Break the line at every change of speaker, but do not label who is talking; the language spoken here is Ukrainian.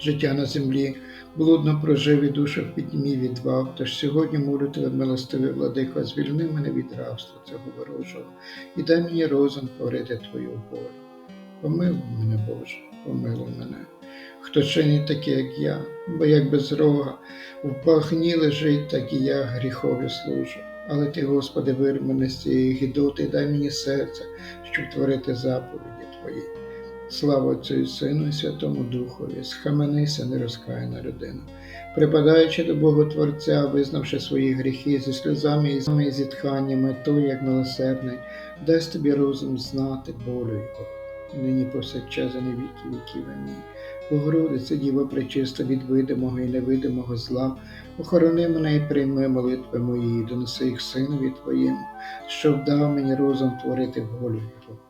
життя на землі, блудно прожив і душу піднімів відвав. Тож сьогодні молю тебе, милостивий владико, звільни мене від рабства цього ворожого і дай мені розум творити твою волю. Помилуй мене, Боже, помилуй мене. Хто чинить таке, як я, бо як без рога, в пахні лежить, так і я гріхові служу. Але ти, Господи, вир мене з цієї гідоти, дай мені серце, щоб творити заповіді. Слава Отцю і Сину і Святому Духові, схаменися, нерозкаяна людина, припадаючи до Бога Творця, визнавши свої гріхи зі сльозами і зітханнями, той, як милосердний, дасть тобі розум знати болю його, нині повсякчас і на віки віків. Амінь. Богородице, Діво пречиста від видимого і невидимого зла, охорони мене і прийми молитви мої, і доноси їх синові Твоєму, щоб дав мені розум творити волю Його.